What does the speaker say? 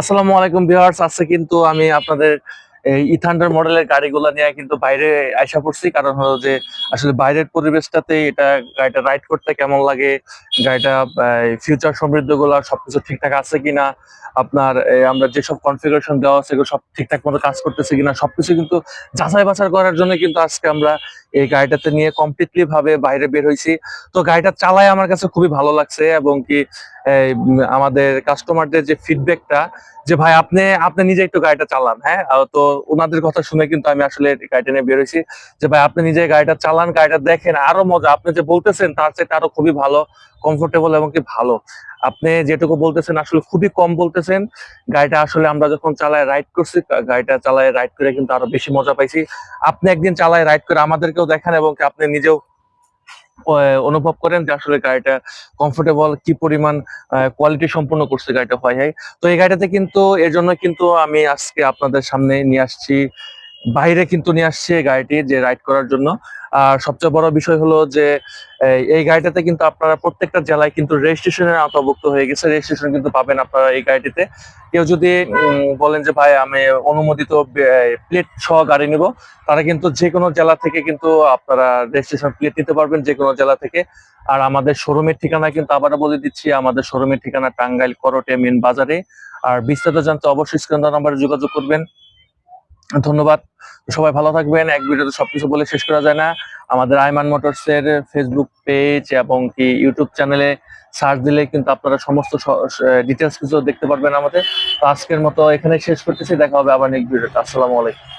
আসসালামু আলাইকুম ভিউয়ার্স, আজকে কিন্তু আমি আপনাদের এই ইথান্ডার মডেলের গাড়িগুলো নিয়ে কিন্তু বাইরে আইসা পড়ছি। কারণ হলো যে, আসলে বাইরের পরিবেশটাতে এটা গাড়িটা রাইড করতে কেমন লাগে, গাড়িটা ফিউচার সমৃদ্ধগুলা সবকিছু ঠিকঠাক আছে কিনা, আপনার আমরা যেসব কনফিগারেশন দেওয়া আছে এগুলো সব ঠিকঠাক মতো কাজ করতেছে কিনা, সবকিছু কিন্তু যাচাই বাছাই করার জন্য কিন্তু আজকে আমরা এই গাড়িটাতে নিয়ে কমপ্লিটলি ভাবে বাইরে বের হয়েছি। তো গাড়িটা চালায় আমার কাছে খুবই ভালো লাগছে এবং কি আমাদের কাস্টমারদের যে ফিডব্যাকটা যে, ভাই, আপনি আপনি নিজে একটু গাড়িটা চালান। হ্যাঁ? তো ওনাদের কথা শুনে কিন্তু আমি আসলে গাড়িটা নিয়ে বেরোইছি যে, ভাই, আপনি নিজে গাড়িটা চালান, গাড়িটা দেখেন, আরও মজা। আপনি যে বলতেছেন, তার চাইতে আরও খুবই ভালো কমফোর্টেবল এবং কি ভালো। আপনি যেটুকু বলতেছেন আসলে খুবই কম বলতেছেন। গাড়িটা আসলে আমরা যখন চালায় রাইড করছি গাড়িটা চালায় রাইড করে কিন্তু আরও বেশি মজা পাইছি। আপনি একদিন চালায় রাইড করে আমাদেরকেও দেখান এবং আপনি নিজেও অনুভব করেন যে আসলে গাড়িটা কমফোর্টেবল কি পরিমাণ কোয়ালিটি সম্পূর্ণ করছে গাড়িটা। হয় হয়। তো এই গাড়িটাতে কিন্তু, এর জন্য কিন্তু আমি আজকে আপনাদের সামনে নিয়ে আসছি বাইরে কিন্তু নিয়ে আসছে গাড়িটি যে রাইড করার জন্য। আর সবচেয়ে বড় বিষয় হলো যে, এই- গাড়িটাতে কিন্তু আপনারা প্রত্যেকটা জেলায় কিন্তু রেজিস্ট্রেশনের আওতাভুক্ত হয়ে গেছে। রেজিস্ট্রেশন কিন্তু পাবেন আপনারা এই গাড়িটিতে। কেউ যদি বলেন যে, ভাই, আমি অনুমোদিত প্লেট সহ গাড়ি নিব, তারা কিন্তু যে কোনো জেলা থেকে কিন্তু আপনারা রেজিস্ট্রেশন প্লেট নিতে পারবেন যে কোনো জেলা থেকে। আর আমাদের শোরুমের ঠিকানা কিন্তু আবারও বলে দিচ্ছি, আমাদের শোরুমের ঠিকানা টাঙ্গাইল করটে মেন বাজারে। আর বিস্তারিত জানতে অবশ্যই স্ক্রিন নাম্বারে যোগাযোগ করবেন। ধন্যবাদ। সবাই ভালো থাকবেন। এক ভিডিওতে সবকিছু বলে শেষ করা যায় না। আমাদের আইমান মোটরস এর ফেসবুক পেজ এবং কি ইউটিউব চ্যানেলে সার্চ দিলে কিন্তু আপনারা সমস্ত ডিটেলস কিছু দেখতে পারবেন আমাদের। তো আজকের মতো এখানে শেষ করতেছি। দেখা হবে আবার নেক্সট ভিডিওতে আসসালামু আলাইকুম।